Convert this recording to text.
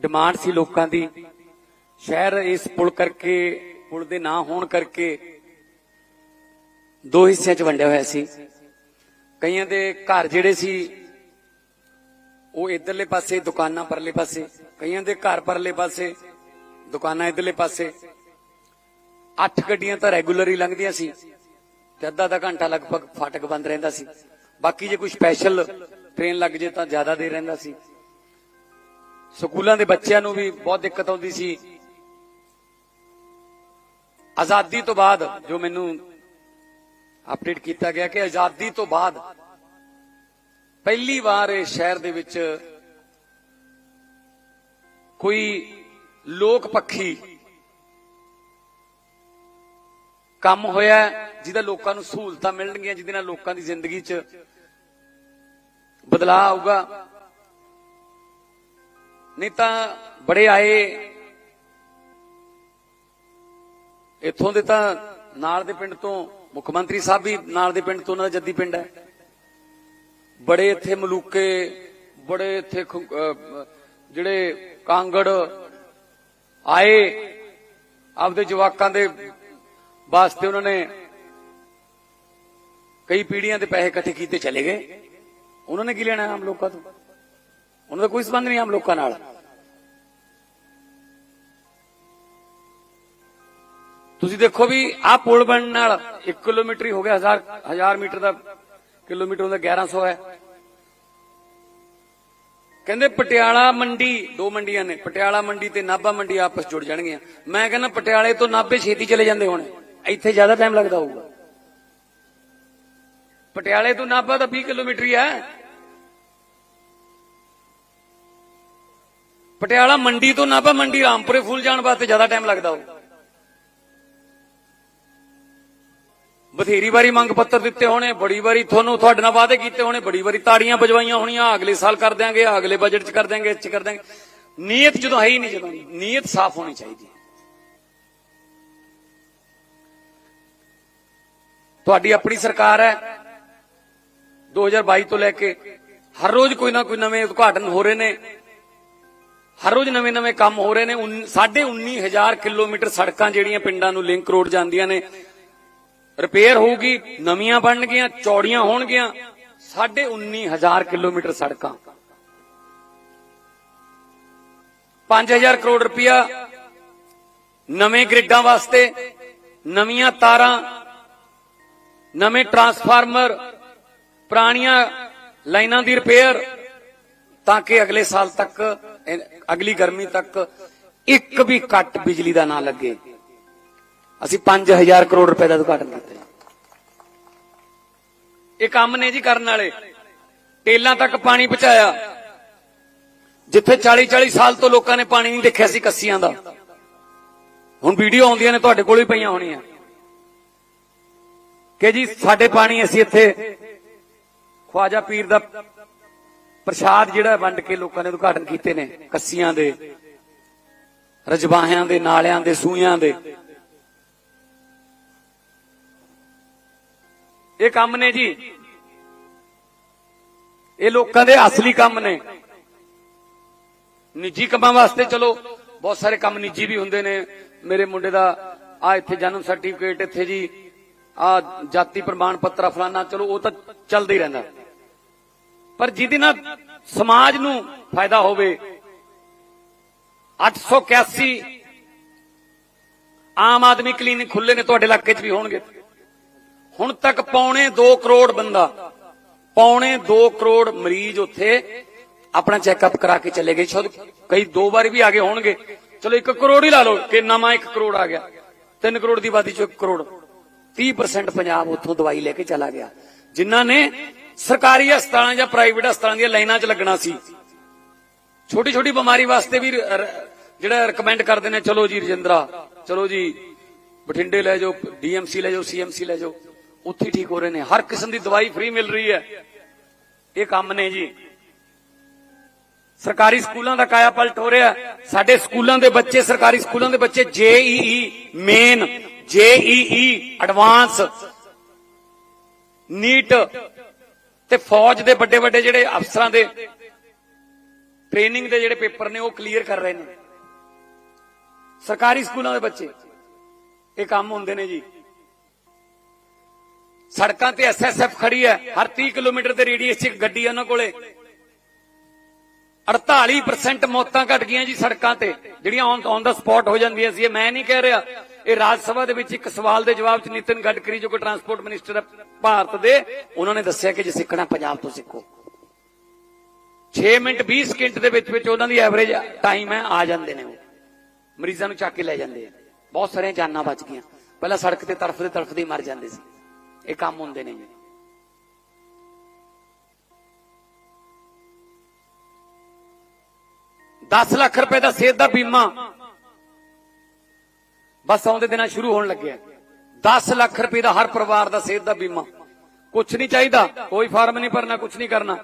Demand ਸੀ ਲੋਕਾਂ ਦੀ। ਸ਼ਹਿਰ ਇਸ ਪੁਲ ਕਰਕੇ, ਪੁਲ ਦੇ ਨਾ ਹੋਣ ਕਰਕੇ ਦੋ ਹਿੱਸਿਆਂ 'ਚ ਵੰਡਿਆ ਹੋਇਆ ਸੀ। ਕਈਆਂ ਦੇ ਘਰ ਜਿਹੜੇ ਸੀ, ਉਹ ਇਧਰਲੇ ਪਾਸੇ, ਦੁਕਾਨਾਂ ਪਰਲੇ ਪਾਸੇ। ਕਈਆਂ ਦੇ ਘਰ ਪਰਲੇ ਪਾਸੇ, ਦੁਕਾਨਾਂ ਇਧਰਲੇ ਪਾਸੇ। ਅੱਠ ਗੱਡੀਆਂ ਤਾਂ ਰੈਗੂਲਰ ਹੀ ਲੰਘਦੀਆਂ ਸੀ ਤੇ ਅੱਧਾ ਅੱਧਾ ਘੰਟਾ ਲਗਭਗ ਫਾਟਕ ਬੰਦ ਰਹਿੰਦਾ ਸੀ। ਬਾਕੀ ਜੇ ਕੋਈ ਸਪੈਸ਼ਲ ਟ੍ਰੇਨ ਲੱਗ ਜੇ ਤਾਂ ਜ਼ਿਆਦਾ ਦੇਰ ਰਹਿੰਦਾ ਸੀ। ਸਕੂਲਾਂ ਦੇ ਬੱਚਿਆਂ ਨੂੰ ਵੀ ਬਹੁਤ ਦਿੱਕਤ ਆਉਂਦੀ ਸੀ। ਆਜ਼ਾਦੀ ਤੋਂ ਬਾਅਦ ਜੋ ਮੈਨੂੰ ਅਪਡੇਟ ਕੀਤਾ ਗਿਆ ਕਿ ਆਜ਼ਾਦੀ ਤੋਂ ਬਾਅਦ ਪਹਿਲੀ ਵਾਰ ਇਹ ਸ਼ਹਿਰ ਦੇ ਵਿੱਚ ਕੋਈ ਲੋਕ ਪੱਖੀ ਕੰਮ ਹੋਇਆ ਜਿਹਦਾ ਲੋਕਾਂ ਨੂੰ ਸਹੂਲਤਾਂ ਮਿਲਣਗੀਆਂ, ਜਿਹਦੇ ਨਾਲ ਲੋਕਾਂ ਦੀ ਜ਼ਿੰਦਗੀ 'ਚ ਬਦਲਾਅ ਆਊਗਾ। ਨਹੀਂ ਤਾਂ ਬੜੇ ਆਏ। ਇੱਥੋਂ ਦੇ ਤਾਂ ਨਾਲ ਦੇ ਪਿੰਡ ਤੋਂ ਮੁੱਖ ਮੰਤਰੀ ਸਾਹਿਬ ਵੀ ਨਾਲ ਦੇ ਪਿੰਡ ਤੋਂ ਉਹਨਾਂ ਦਾ ਜੱਦੀ ਪਿੰਡ ਹੈ। ਬੜੇ ਇੱਥੇ ਮਲੂਕੇ, ਬੜੇ ਇੱਥੇ ਖੁ- ਜਿਹੜੇ ਕਾਂਗੜ ਆਏ। ਆਪਦੇ ਜਵਾਕਾਂ ਦੇ ਵਾਸਤੇ ਉਹਨਾਂ ਨੇ ਕਈ ਪੀੜੀਆਂ ਦੇ ਪੈਸੇ ਇਕੱਠੇ ਕੀਤੇ ਚਲੇ ਗਏ। ਉਹਨਾਂ ਨੇ ਕੀ ਲੈਣਾ ਆਮ ਲੋਕਾਂ ਤੋਂ? ਉਹਨਾਂ ਦਾ ਕੋਈ ਸੰਬੰਧ ਨਹੀਂ ਆਮ ਲੋਕਾਂ ਨਾਲ। ਤੁਸੀਂ ਦੇਖੋ ਵੀ ਆਹ ਪੁਲ ਬਣਨ ਨਾਲ 1 ਕਿਲੋਮੀਟਰ ਹੀ ਹੋ ਗਿਆ 1000 1000 ਮੀਟਰ ਦਾ ਕਿਲੋਮੀਟਰ ਹੁੰਦਾ 1100 ਹੈ। ਕਹਿੰਦੇ ਪਟਿਆਲਾ ਮੰਡੀ, ਦੋ ਮੰਡੀਆਂ ਨੇ, ਪਟਿਆਲਾ ਮੰਡੀ ਤੇ ਨਾਭਾ ਮੰਡੀ ਆਪਸ ਜੁੜ ਜਾਣਗੀਆਂ। ਮੈਂ ਕਹਿੰਦਾ ਪਟਿਆਲੇ ਤੋਂ ਨਾਭੇ ਛੇਤੀ ਚਲੇ ਜਾਂਦੇ ਹੋਣੇ, ਇੱਥੇ ਜ਼ਿਆਦਾ ਟਾਈਮ ਲੱਗਦਾ ਹੋਊਗਾ। ਪਟਿਆਲੇ ਤੋਂ ਨਾਭਾ ਤਾਂ 20 ਕਿਲੋਮੀਟਰ ਹੀ ਹੈ। ਪਟਿਆਲਾ ਮੰਡੀ ਤੋਂ ਨਾਭਾ ਮੰਡੀ ਰਾਮਪੁਰੇ ਫੁੱਲ ਜਾਣ ਵਾਸਤੇ ਜ਼ਿਆਦਾ ਟਾਈਮ ਲੱਗਦਾ ਹੋਊਗਾ। ਬਥੇਰੀ ਵਾਰੀ ਮੰਗ ਪੱਤਰ ਦਿੱਤੇ ਹੋਣੇ, ਬੜੀ ਵਾਰੀ ਤੁਹਾਨੂੰ ਤੁਹਾਡੇ ਨਾਲ ਵਾਅਦੇ ਕੀਤੇ ਹੋਣੇ, ਬੜੀ ਵਾਰੀ ਤਾੜੀਆਂ ਵਜਵਾਈਆਂ ਹੋਣੀਆਂ, ਅਗਲੇ ਸਾਲ ਕਰ ਦਿਆਂਗੇ, ਅਗਲੇ ਬਜਟ 'ਚ ਕਰ ਦਿਆਂਗੇ ਇੱਚ ਕਰ ਦਿਆਂਗੇ। ਨੀਅਤ ਜਦੋਂ ਹੈ ਹੀ ਨਹੀਂ, ਜਦੋਂ ਨੀਅਤ ਸਾਫ਼ ਹੋਣੀ ਚਾਹੀਦੀ ਹੈ। ਤੁਹਾਡੀ ਆਪਣੀ ਸਰਕਾਰ ਹੈ। 2022 ਤੋਂ ਲੈ ਕੇ ਹਰ ਰੋਜ਼ ਕੋਈ ਨਾ ਕੋਈ ਨਵੇਂ ਉਦਘਾਟਨ ਹੋ ਰਹੇ ਨੇ। ਹਰ ਰੋਜ਼ ਨਵੇਂ-ਨਵੇਂ ਕੰਮ ਹੋ ਰਹੇ ਨੇ। ਉਨ- ਸਾਢੇ 19000 ਕਿਲੋਮੀਟਰ ਸੜਕਾਂ ਜਿਹੜੀਆਂ ਪਿੰਡਾਂ ਨੂੰ ਲਿੰਕ ਰੋਡ ਜਾਂਦੀਆਂ ਨੇ। ਰਿਪੇਅਰ ਹੋਊਗੀ, ਨਵੀਆਂ ਬਣਨਗੀਆਂ ਚੌੜੀਆਂ ਹੋਣਗੀਆਂ। ਸਾਢੇ 19000 ਕਿਲੋਮੀਟਰ ਸੜਕਾਂ। 5000 ਕਰੋੜ ਰੁਪਇਆ ਨਵੇਂ ਗ੍ਰਿਡਾਂ ਵਾਸਤੇ, ਨਵੀਆਂ ਤਾਰਾਂ, ਨਵੇਂ ਟਰਾਂਸਫਾਰਮਰ, ਪੁਰਾਣੀਆਂ ਲਾਈਨਾਂ ਦੀ ਰਿਪੇਅਰ, ਤਾਂ ਕਿ ਅਗਲੇ ਸਾਲ ਤੱਕ, ਅਗਲੀ ਗਰਮੀ ਤੱਕ ਇੱਕ ਵੀ ਕੱਟ ਬਿਜਲੀ ਦਾ ਨਾ ਲੱਗੇ। ਅਸੀਂ 5000 ਕਰੋੜ ਰੁਪਏ ਦਾ ਉਦਘਾਟਨ ਕੀਤਾ ਇਹ ਕੰਮ ਨੇ ਜੀ ਕਰਨ ਵਾਲੇ। ਟੇਲਾਂ ਤੱਕ ਪਾਣੀ ਪਹੁੰਚਾਇਆ। ਜਿੱਥੇ 40 40 ਸਾਲ ਤੋਂ ਲੋਕਾਂ ਨੇ ਪਾਣੀ ਨਹੀਂ ਦੇਖਿਆ ਸੀ ਕੱਸੀਆਂ ਦਾ। ਹੁਣ ਵੀਡੀਓ ਆਉਂਦੀਆਂ ਨੇ, ਤੁਹਾਡੇ ਕੋਲ ਵੀ ਪਈਆਂ ਹੋਣੀਆਂ। ਕਿ ਜੀ, ਸਾਡੇ ਪਾਣੀ ਅਸੀਂ ਇੱਥੇ ਖਵਾਜਾ ਪੀਰ ਦਾ ਪ੍ਰਸ਼ਾਦ ਜਿਹੜਾ ਵੰਡ ਕੇ ਲੋਕਾਂ ਨੇ ਉਦਘਾਟਨ ਕੀਤੇ ਨੇ, ਕੱਸੀਆਂ ਦੇ, ਰਜਵਾਹਿਆਂ ਦੇ, ਨਾਲਿਆਂ ਦੇ ਸੂਇਆਂ ਦੇ। ਇਹ ਕੰਮ ਨੇ ਜੀ। ਇਹ ਲੋਕਾਂ ਦੇ ਅਸਲੀ ਕੰਮ ਨੇ। ਨਿੱਜੀ ਕੰਮਾਂ ਵਾਸਤੇ ਚਲੋ, ਬਹੁਤ ਸਾਰੇ ਕੰਮ ਨਿੱਜੀ ਵੀ ਹੁੰਦੇ ਨੇ। ਮੇਰੇ ਮੁੰਡੇ ਦਾ ਆ ਇੱਥੇ ਜਨਮ ਸਰਟੀਫਿਕੇਟ ਇੱਥੇ ਜੀ। ਆ ਜਾਤੀ ਪ੍ਰਮਾਣ ਪੱਤਰ ਫਲਾਨਾ, ਚਲੋ ਉਹ ਤਾਂ ਚੱਲਦਾ ਹੀ ਰਹਿੰਦਾ। ਪਰ ਜਿਹਦੇ ਨਾਲ ਸਮਾਜ ਨੂੰ ਫਾਇਦਾ ਹੋਵੇ 881 ਆਮ ਆਦਮੀ ਕਲੀਨਿਕ ਖੁੱਲੇ ਨੇ, ਤੁਹਾਡੇ ਇਲਾਕੇ 'ਚ ਵੀ ਹੋਣਗੇ। ਹੁਣ ਤੱਕ ਪੌਣੇ 2 ਕਰੋੜ ਬੰਦਾ, ਪੌਣੇ 2 ਕਰੋੜ ਮਰੀਜ਼ ਉੱਥੇ ਆਪਣਾ ਚੈੱਕਅਪ ਕਰਾ ਕੇ ਚਲੇ ਗਏ। ਸ਼ਾਇਦ ਕਈ ਦੋ ਵਾਰੀ ਵੀ ਆ ਗਏ ਹੋਣਗੇ। ਚਲੋ 1 ਕਰੋੜ ਹੀ ਲਾ ਲਓ ਕਿ ਨਵਾਂ 1 ਕਰੋੜ ਆ ਗਿਆ। 3 ਕਰੋੜ ਦੀ ਆਬਾਦੀ ਚੋਂ 1 ਕਰੋੜ। 30% ਪੰਜਾਬ ਉੱਥੋਂ ਦਵਾਈ ਲੈ ਕੇ ਚਲਾ ਗਿਆ। ਜਿਨ੍ਹਾਂ ਨੇ ਸਰਕਾਰੀ ਹਸਪਤਾਲਾਂ ਜਾਂ ਪ੍ਰਾਈਵੇਟ ਹਸਪਤਾਲਾਂ ਦੀਆਂ ਲਾਈਨਾਂ 'ਚ ਲੱਗਣਾ ਸੀ। ਛੋਟੀ ਛੋਟੀ ਬਿਮਾਰੀ ਵਾਸਤੇ ਵੀ ਜਿਹੜਾ ਰეკਮੈਂਡ ਕਰਦੇ ਨੇ, ਚਲੋ ਜੀ ਰਜਿੰਦਰਾ, ਚਲੋ ਜੀ ਬਠਿੰਡੇ ਲੈ ਜਾਓ, ਡੀਐਮਸੀ ਲੈ ਜਾਓ, ਸੀਐਮਸੀ ਲੈ ਜਾਓ। ਉੱਥੇ ਠੀਕ ਹੋ ਰਹੇ ਨੇ। ਹਰ ਕਿਸਮ ਦੀ ਦਵਾਈ ਫ੍ਰੀ ਮਿਲ ਰਹੀ ਹੈ। ਇਹ ਕੰਮ ਨੇ ਜੀ। ਸਰਕਾਰੀ ਸਕੂਲਾਂ ਦਾ ਕਾਇਆ ਪਲਟ ਹੋ ਰਿਹਾ। ਸਾਡੇ ਸਕੂਲਾਂ ਦੇ ਬੱਚੇ, ਸਰਕਾਰੀ ਸਕੂਲਾਂ ਦੇ ਬੱਚੇ, JEE main, JEE advance, NEET ਤੇ ਫੌਜ ਦੇ ਵੱਡੇ ਵੱਡੇ ਜਿਹੜੇ ਅਫਸਰਾਂ ਦੇ ਟ੍ਰੇਨਿੰਗ ਦੇ ਜਿਹੜੇ ਪੇਪਰ ਨੇ, ਉਹ ਕਲੀਅਰ ਕਰ ਰਹੇ ਨੇ। ਸਰਕਾਰੀ ਸਕੂਲਾਂ ਦੇ ਬੱਚੇ, ਇਹ ਕੰਮ ਹੁੰਦੇ ਨੇ ਜੀ। ਸੜਕਾਂ ਤੇ ਐਸਐਸਐਫ ਖੜੀ ਹੈ। ਹਰ 30 ਕਿਲੋਮੀਟਰ ਦੇ ਰੇਡੀਅਸ 'ਚ ਗੱਡੀ ਹੈ ਉਹਨਾਂ ਕੋਲੇ। 48% ਮੌਤਾਂ ਘਟ ਗਈਆਂ ਜੀ ਸੜਕਾਂ ਤੇ। ਜਿਹੜੀਆਂ ਔਨ ਦਾ ਸਪੌਟ ਹੋ ਜਾਂਦੀਆਂ ਸੀ। ਇਹ ਮੈਂ ਨਹੀਂ ਕਹਿ ਰਿਹਾ। ਇਹ ਰਾਜ ਸਭਾ ਦੇ ਵਿੱਚ ਇੱਕ ਸਵਾਲ ਦੇ ਜਵਾਬ 'ਚ ਨਿਤਿਨ ਗਡਕਰੀ, ਜੋ ਕਿ ਟਰਾਂਸਪੋਰਟ ਮਿਨਿਸਟਰ ਹੈ ਭਾਰਤ ਦੇ, ਉਹਨਾਂ ਨੇ ਦੱਸਿਆ ਕਿ ਜੇ ਸਿੱਖਣਾ ਪੰਜਾਬ ਤੋਂ ਸਿੱਖੋ। 6 ਮਿੰਟ 20 ਸਕਿੰਟ ਦੇ ਵਿੱਚ ਵਿੱਚ ਉਹਨਾਂ ਦੀ ਐਵਰੇਜ ਟਾਈਮ ਹੈ, ਆ ਜਾਂਦੇ ਨੇ ਉਹ। ਮਰੀਜ਼ਾਂ ਨੂੰ ਚੱਕ ਕੇ ਲੈ ਜਾਂਦੇ ਆ। ਬਹੁਤ ਸਾਰੀਆਂ ਜਾਨਾਂ ਬਚ ਗਈਆਂ। ਪਹਿਲਾਂ ਸੜਕ ਤੇ ਤੜਫਦੇ ਤੜਫਦੇ ਮਰ ਜਾਂਦੇ ਸੀ। ਇਹ ਕੰਮ ਹੁੰਦੇ ਨੇ। ਜੀ ਦਸ ਲੱਖ ਰੁਪਏ ਦਾ ਸਿਹਤ ਦਾ ਬੀਮਾ। ਬਸ ਆਉਂਦੇ ਦਿਨਾਂ ਸ਼ੁਰੂ ਹੋਣ ਲੱਗਿਆ। 10 ਲੱਖ ਰੁਪਏ ਦਾ ਹਰ ਪਰਿਵਾਰ ਦਾ ਸਿਹਤ ਦਾ ਬੀਮਾ। ਕੁਝ ਨਹੀਂ ਚਾਹੀਦਾ, ਕੋਈ ਫਾਰਮ ਨਹੀਂ ਭਰਨਾ ਕੁਝ ਨਹੀਂ ਕਰਨਾ।